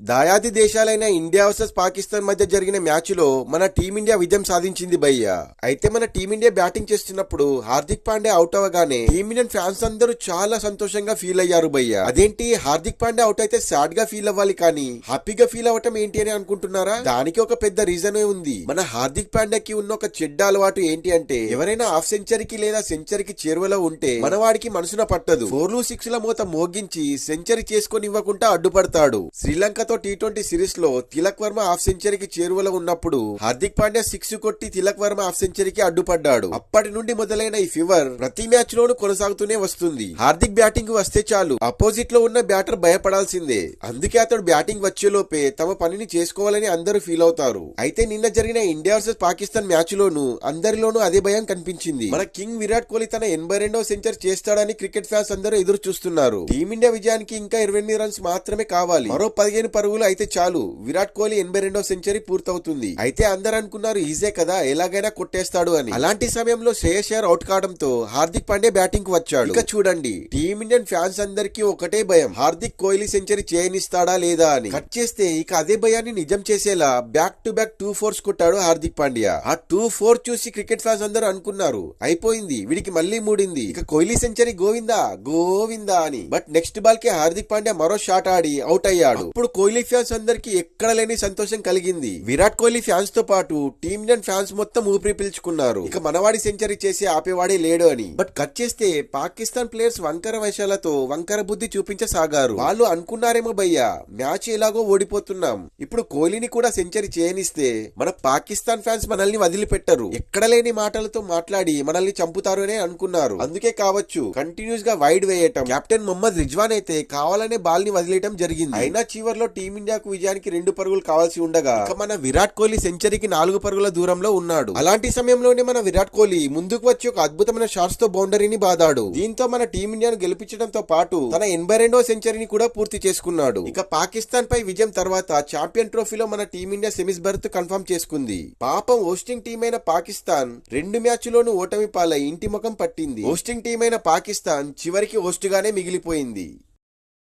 దాయాది దేశాలైన India versus Pakistan మధ్య జరిగిన మ్యాచ్లో మన టీమిండియా విజయం సాధించింది భయ్య. అయితే మన టీమిండియా బ్యాటింగ్ చేస్తున్నప్పుడు హార్దిక్ పాండే అవుట్ అవగానే టీమిండియన్ ఫ్యాన్స్ అందరూ చాలా సంతోషంగా ఫీల్ అయ్యారు భయ్య. అదేంటి హార్దిక్ పాండే అవుట్ అయితే సాడ్గా ఫీల్ అవ్వాలి కానీ హ్యాపీగా ఫీల్ అవ్వటం ఏంటి అని అనుకుంటున్నారా? దానికి ఒక పెద్ద రీజన్ ఉంది. మన హార్దిక్ పాండేకి ఉన్న ఒక చెడ్డ అలవాటు ఏంటి అంటే ఎవరైనా హాఫ్ సెంచరీకి లేదా సెంచరీకి చేరువలో ఉంటే మనవాడికి మనసున పట్టదు. ఫోర్లు సిక్స్ ల మూత మోగించి సెంచరీ చేసుకొని ఇవ్వకుండా అడ్డుపడతాడు. శ్రీలంక శ్రీలంకతో టీ ట్వంటీ సిరీస్లో తిలక్ వర్మ హాఫ్ సెంచరీకి చేరువలో ఉన్నప్పుడు హార్దిక్ పాండ్యా సిక్స్ కొట్టి తిలక్ వర్మ హాఫ్ సెంచరీకి అడ్డుపడ్డాడు. అప్పటి నుండి మొదలైన ఈ ఫీవర్ ప్రతి మ్యాచ్ లోనూ కొనసాగుతూనే వస్తుంది. హార్దిక్ బ్యాటింగ్ వస్తే చాలు. అపోజిట్లో ఉన్న బ్యాటర్ భయపడాల్సిందే. అందుకే అతడు బ్యాటింగ్ వచ్చేలోపే తమ పనిని చేసుకోవాలని అందరూ ఫీల్ అవుతారు. అయితే నిన్న జరిగిన ఇండియా వర్సెస్ పాకిస్తాన్ మ్యాచ్ లోనూ అందరిలోనూ అదే భయం కనిపించింది. మన కింగ్ విరాట్ కోహ్లీ తన ఎనభై రెండవ సెంచరీ చేస్తాడని క్రికెట్ ఫ్యాన్స్ అందరూ ఎదురు చూస్తున్నారు టీమిండియా విజయానికి ఇంకా ఇరవై ఎనిమిది రన్స్ మాత్రమే కావాలి. మరో పదిహేను పరుగులు అయితే చాలు. విరాట్ కోహ్లీ ఎనభై రెండవ సెంచరీ పూర్తవుతుంది. అయితే అందరూ అనుకున్నారు ఈజే కదా ఎలాగైనా కొట్టేస్తాడు అని. అలాంటి సమయంలో శ్రేయస్ అయ్యర్ అవుట్ కావడంతో హార్దిక్ పాండే బ్యాటింగ్కు వచ్చాడు. ఇక చూడండి టీమిండియన్ ఫ్యాన్స్ అందరికీ ఒకటే భయం. హార్దిక్ కోహ్లీ సెంచరీ చేయనిస్తాడా లేదా అని. కట్ చేస్తే ఇక అదే భయాన్ని నిజం చేసేలా back to back two fours కొట్టాడు హార్దిక్ పాండ్యా. ఆ టూ ఫోర్ చూసి క్రికెట్ ఫ్యాన్స్ అందరూ అనుకున్నారు. అయిపోయింది వీడికి మళ్ళీ మూడింది. ఇక కోహ్లీ సెంచరీ గోవిందా? గోవిందా అని. బట్ నెక్స్ట్ బాల్కి హార్దిక్ పాండ్యా మరో షాట్ ఆడి అవుట్ అయ్యాడు. ఇప్పుడు కోహ్లీ ఫ్యాన్స్ అందరికీ ఎక్కడ లేని సంతోషం కలిగింది. విరాట్ కోహ్లీ ఫ్యాన్స్తో పాటు టీమిండియన్ ఫ్యాన్స్ మొత్తం ఊపిరి పీల్చుకున్నారు. ఇక మనవాడి సెంచరీ చేసి ఆపేవాడే లేడు అని. బట్ కట్ చేస్తే పాకిస్తాన్ ప్లేయర్స్ వంకర వైశాలతో వంకర బుద్ధి చూపించసాగారు. వాళ్ళు అనుకున్నారేమో భయ్యా మ్యాచ్ ఎలాగో ఓడిపోతున్నాం. ఇప్పుడు కోహ్లీని కూడా సెంచరీ చేయనిస్తే మన పాకిస్తాన్ ఫ్యాన్స్ మనల్ని వదిలిపెట్టరు. ఎక్కడ లేని మాటలతో మాట్లాడి మనల్ని చంపుతారు అనే అనుకున్నారు. అందుకే కావచ్చు కంటిన్యూస్గా వైడ్ వేయటం. కెప్టెన్ మొహమ్మద్ రిజ్వాన్ అయితే కావాలనే బాల్ని వదిలేయటం జరిగింది. అయినా చివర్లో టీమిండియాకు విజయానికి రెండు పరుగులు కావాల్సి ఉండగా మన విరాట్ కోహ్లీ సెంచరీకి నాలుగు పరుగుల దూరంలో ఉన్నాడు. అలాంటి సమయంలోనే మన విరాట్ కోహ్లీ ముందుకు వచ్చి ఒక అద్భుతమైన షాట్స్తో బౌండరీని బాదాడు. దీంతో మన టీమిండియాను గెలిపించడంతో పాటు తన ఎనభై రెండవ సెంచరీని కూడా పూర్తి చేసుకున్నాడు. ఇక పాకిస్తాన్ పై విజయం తర్వాత చాంపియన్ ట్రోఫీలో మన టీమిండియా సెమీస్ బర్త్ కన్ఫర్మ్ చేసుకుంది. పాపం హోస్టింగ్ టీం అయిన పాకిస్తాన్ రెండు మ్యాచ్లోనూ ఓటమి పాలై ఇంటి ముఖం పట్టింది. హోస్టింగ్ టీం అయిన పాకిస్తాన్ చివరికి హోస్ట్ గానే మిగిలిపోయింది.